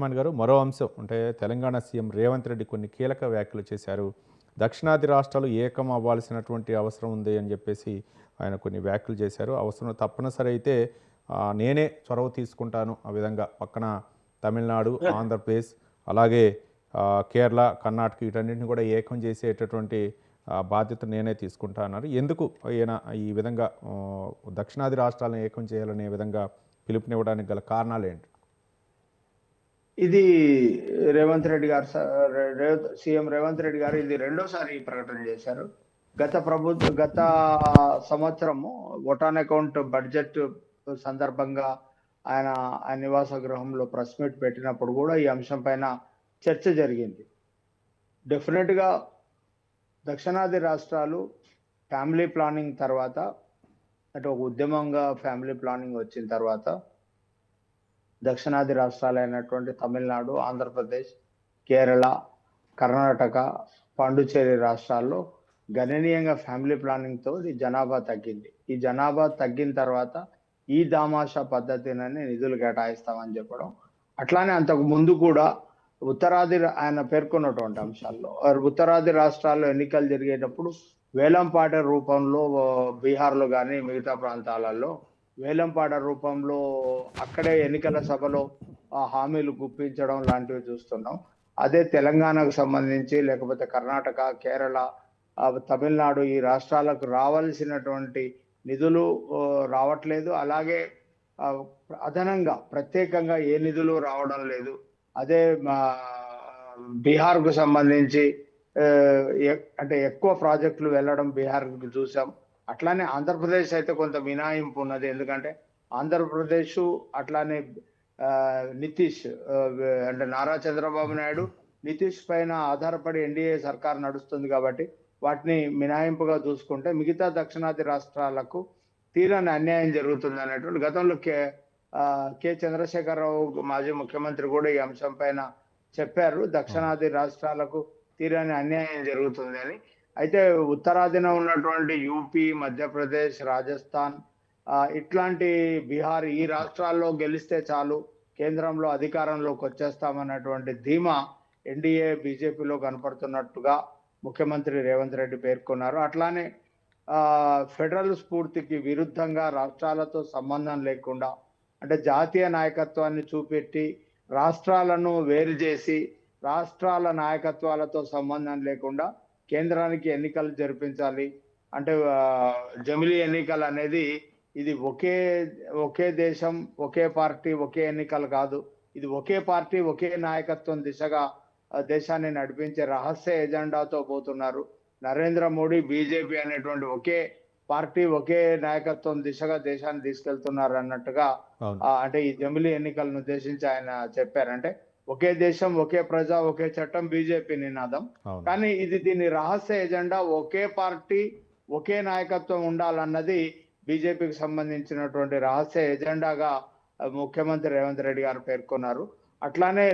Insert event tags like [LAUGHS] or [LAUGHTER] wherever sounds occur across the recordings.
రెహమాన్ గారు మరో అంశం అంటే తెలంగాణ సీఎం రేవంత్ రెడ్డి కొన్ని కీలక వ్యాఖ్యలు చేశారు. దక్షిణాది రాష్ట్రాలు ఏకం అవ్వాల్సినటువంటి అవసరం ఉంది అని చెప్పేసి ఆయన కొన్ని వ్యాఖ్యలు చేశారు. అవసరం తప్పనిసరి అయితే నేనే చొరవ తీసుకుంటాను ఆ విధంగా పక్కన తమిళనాడు [LAUGHS] ఆంధ్రప్రదేశ్ అలాగే కేరళ కర్ణాటక వీటన్నిటిని కూడా ఏకం చేసేటటువంటి బాధ్యత నేనే తీసుకుంటా అన్నారు. ఎందుకు ఈయన ఈ విధంగా దక్షిణాది రాష్ట్రాలను ఏకం చేయాలనే విధంగా పిలుపునివ్వడానికి గల కారణాలు ఏంటి? ఇది రేవంత్ రెడ్డి గారు సీఎం రేవంత్ రెడ్డి గారు ఇది రెండోసారి ఈ ప్రకటన చేశారు. గత ప్రభుత్వ గత సంవత్సరము ఓటాన్ అకౌంట్ బడ్జెట్ సందర్భంగా ఆయన ఆయన నివాస గృహంలో ప్రెస్ మీట్ పెట్టినప్పుడు కూడా ఈ అంశం పైన చర్చ జరిగింది. డెఫినెట్గా దక్షిణాది రాష్ట్రాలు ఫ్యామిలీ ప్లానింగ్ తర్వాత అంటే ఒక ఉద్యమంగా ఫ్యామిలీ ప్లానింగ్ వచ్చిన తర్వాత దక్షిణాది రాష్ట్రాలైనటువంటి తమిళనాడు ఆంధ్రప్రదేశ్ కేరళ కర్ణాటక పాండుచేరి రాష్ట్రాల్లో గణనీయంగా ఫ్యామిలీ ప్లానింగ్తో ఈ జనాభా తగ్గింది. ఈ జనాభా తగ్గిన తర్వాత ఈ దామాషా పద్ధతినని నిధులు కేటాయిస్తామని చెప్పడం. అట్లానే అంతకు ముందు కూడా ఉత్తరాది ఆయన పేర్కొన్నటువంటి అంశాల్లో ఉత్తరాది రాష్ట్రాల్లో ఎన్నికలు జరిగేటప్పుడు వేలంపాట రూపంలో బీహార్లో కానీ మిగతా ప్రాంతాలలో వేలంపాడ రూపంలో అక్కడే ఎన్నికల సభలో హామీలు గుప్పించడం లాంటివి చూస్తున్నాం. అదే తెలంగాణకు సంబంధించి లేకపోతే కర్ణాటక కేరళ తమిళనాడు ఈ రాష్ట్రాలకు రావాల్సినటువంటి నిధులు రావట్లేదు. అలాగే అదనంగా ప్రత్యేకంగా ఏ నిధులు రావడం లేదు. అదే మా బీహార్కు సంబంధించి ఎ- అంటే ఎక్కువ ప్రాజెక్టులు వెళ్ళడం బీహార్కి చూసాం. అట్లానే ఆంధ్రప్రదేశ్ అయితే కొంత మినాయింపు ఉన్నది ఎందుకంటే ఆంధ్రప్రదేశ్ అట్లానే నితీష్ అంటే నారా చంద్రబాబు నాయుడు నితీష్ పైన ఆధారపడి ఎన్డీఏ సర్కార్ నడుస్తుంది కాబట్టి వాటిని మినాయింపుగా చూసుకుంటే మిగతా దక్షిణాది రాష్ట్రాలకు తీరని అన్యాయం జరుగుతుంది అనేటువంటి గతంలో కే కె చంద్రశేఖరరావు మాజీ ముఖ్యమంత్రి కూడా ఈ అంశం పైన చెప్పారు. దక్షిణాది రాష్ట్రాలకు తీరని అన్యాయం జరుగుతుంది అని. అయితే ఉత్తరాదిన ఉన్నటువంటి యూపీ మధ్యప్రదేశ్ రాజస్థాన్ ఇట్లాంటి బీహార్ ఈ రాష్ట్రాల్లో గెలిస్తే చాలు కేంద్రంలో అధికారంలోకి వచ్చేస్తామన్నటువంటి ధీమా ఎన్డీఏ బీజేపీలో కనపడుతున్నట్టుగా ముఖ్యమంత్రి రేవంత్ రెడ్డి పేర్కొన్నారు. అట్లానే ఫెడరల్ స్ఫూర్తికి విరుద్ధంగా రాష్ట్రాలతో సంబంధం లేకుండా అంటే జాతీయ నాయకత్వాన్ని చూపెట్టి రాష్ట్రాలను వేరు చేసి రాష్ట్రాల నాయకత్వాలతో సంబంధం లేకుండా కేంద్రానికి ఎన్నికలు జరిపించాలి. అంటే జమిలీ ఎన్నికలు అనేది ఇది ఒకే ఒకే దేశం ఒకే పార్టీ ఒకే ఎన్నికలు కాదు. ఇది ఒకే పార్టీ ఒకే నాయకత్వం దిశగా దేశాన్ని నడిపించే రహస్య ఎజెండాతో పోతున్నారు. నరేంద్ర మోడీ బీజేపీ అనేటువంటి ఒకే పార్టీ ఒకే నాయకత్వం దిశగా దేశాన్ని తీసుకెళ్తున్నారు అన్నట్టుగా అంటే ఈ జమిలీ ఎన్నికలను ఉద్దేశించి ఆయన చెప్పారంటే ఒకే దేశం ఒకే ప్రజ ఒకే చట్టం బీజేపీ నినాదం. కానీ ఇది దీని రహస్య ఎజెండా ఒకే పార్టీ ఒకే నాయకత్వం ఉండాలన్నది బీజేపీకి సంబంధించినటువంటి రహస్య ఎజెండాగా ముఖ్యమంత్రి రేవంత్ రెడ్డి గారు పేర్కొన్నారు. అట్లానే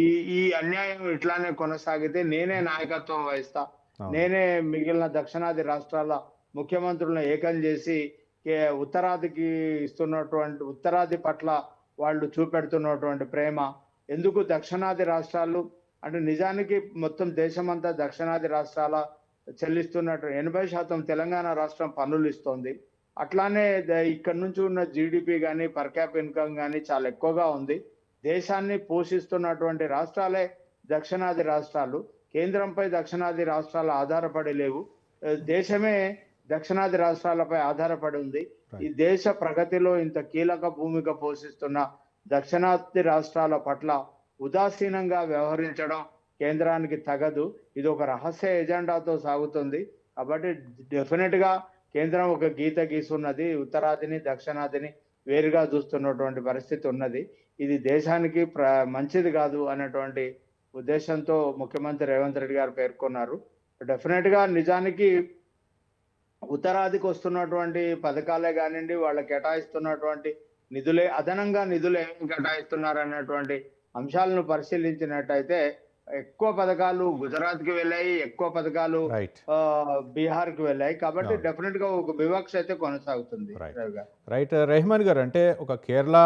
ఈ ఈ అన్యాయం ఇట్లానే కొనసాగితే నేనే నాయకత్వం వహిస్తా. నేనే మిగిలిన దక్షిణాది రాష్ట్రాల ముఖ్యమంత్రులను ఏకం చేసి ఉత్తరాదికి ఇస్తున్నటువంటి ఉత్తరాది పట్ల వాళ్ళు చూపెడుతున్నటువంటి ప్రేమ ఎందుకు దక్షిణాది రాష్ట్రాలు అంటే నిజానికి మొత్తం దేశమంతా దక్షిణాది రాష్ట్రాల చెల్లిస్తున్నట్టు ఎనభై శాతం తెలంగాణ రాష్ట్రం పన్నులు ఇస్తోంది. అట్లానే ఇక్కడ నుంచి ఉన్న జీడిపి కానీ పర్ క్యాప్ ఇన్కమ్ కానీ చాలా ఎక్కువగా ఉంది. దేశాన్ని పోషిస్తున్నటువంటి రాష్ట్రాలే దక్షిణాది రాష్ట్రాలు. కేంద్రంపై దక్షిణాది రాష్ట్రాలు ఆధారపడి లేవు. దేశమే దక్షిణాది రాష్ట్రాలపై ఆధారపడి ఉంది. ఈ దేశ ప్రగతిలో ఇంత కీలక భూమిక పోషిస్తున్న దక్షిణాది రాష్ట్రాల పట్ల ఉదాసీనంగా వ్యవహరించడం కేంద్రానికి తగదు. ఇది ఒక రహస్య ఎజెండాతో సాగుతుంది. కాబట్టి డెఫినెట్గా కేంద్రం ఒక గీత గీసున్నది ఉత్తరాదిని దక్షిణాదిని వేరుగా చూస్తున్నటువంటి పరిస్థితి ఉన్నది. ఇది దేశానికి ప్ర మంచిది కాదు అనేటువంటి ఉద్దేశంతో ముఖ్యమంత్రి రేవంత్ రెడ్డి గారు పేర్కొన్నారు. డెఫినెట్గా నిజానికి ఉత్తరాదికి వస్తున్నటువంటి పథకాలే కానివ్వండి వాళ్ళు కేటాయిస్తున్నటువంటి నిధులే అదనంగా నిధులు ఏమి కేటాయిస్తున్నారు అన్నటువంటి అంశాలను పరిశీలించినట్టయితే ఎక్కువ పథకాలు గుజరాత్కి వెళ్ళాయి ఎక్కువ పథకాలు బీహార్కి వెళ్ళాయి కాబట్టి. డెఫినెట్గా ఒక వివక్ష అయితే కొనసాగుతుంది. రైట్ రెహమాన్ గారు అంటే ఒక కేరళ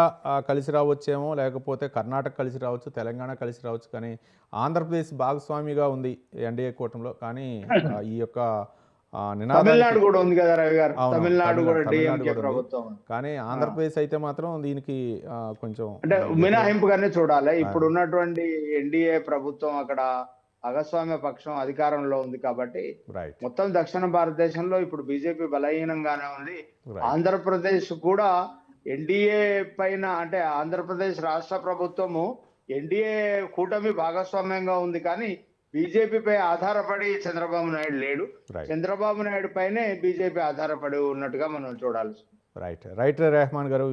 కలిసి రావచ్చేమో లేకపోతే కర్ణాటక కలిసి రావచ్చు తెలంగాణ కలిసి రావచ్చు కానీ ఆంధ్రప్రదేశ్ భాగస్వామిగా ఉంది ఎన్డీఏ కూటమిలో కానీ ఈ యొక్క తమిళనాడు కూడా ఉంది కదా రవి గారు. తమిళనాడు తమిళ- కూడా డిఎంకే. ప్రభుత్వం. కానీ ఆంధ్రప్రదేశ్ అయితే మాత్రం దీనికి కొంచెం అంటే మినహాయింపుగానే చూడాలి. ఇప్పుడు ఉన్నటువంటి ఎన్డీఏ ప్రభుత్వం అక్కడ భాగస్వామ్య పక్షం అధికారంలో ఉంది కాబట్టి మొత్తం దక్షిణ భారతదేశంలో ఇప్పుడు బీజేపీ బలహీనంగానే ఉంది. ఆంధ్రప్రదేశ్ కూడా ఎన్డీఏ పైన అంటే ఆంధ్రప్రదేశ్ రాష్ట్ర ప్రభుత్వము ఎన్డీఏ కూటమి భాగస్వామ్యంగా ఉంది కానీ బీజేపీపై ఆధారపడి చంద్రబాబు నాయుడు లేడు. చంద్రబాబు నాయుడు పైనే బీజేపీ ఆధారపడి ఉన్నట్టుగా మనం చూడాలి రైట్ రైట్ రెహమాన్ గారు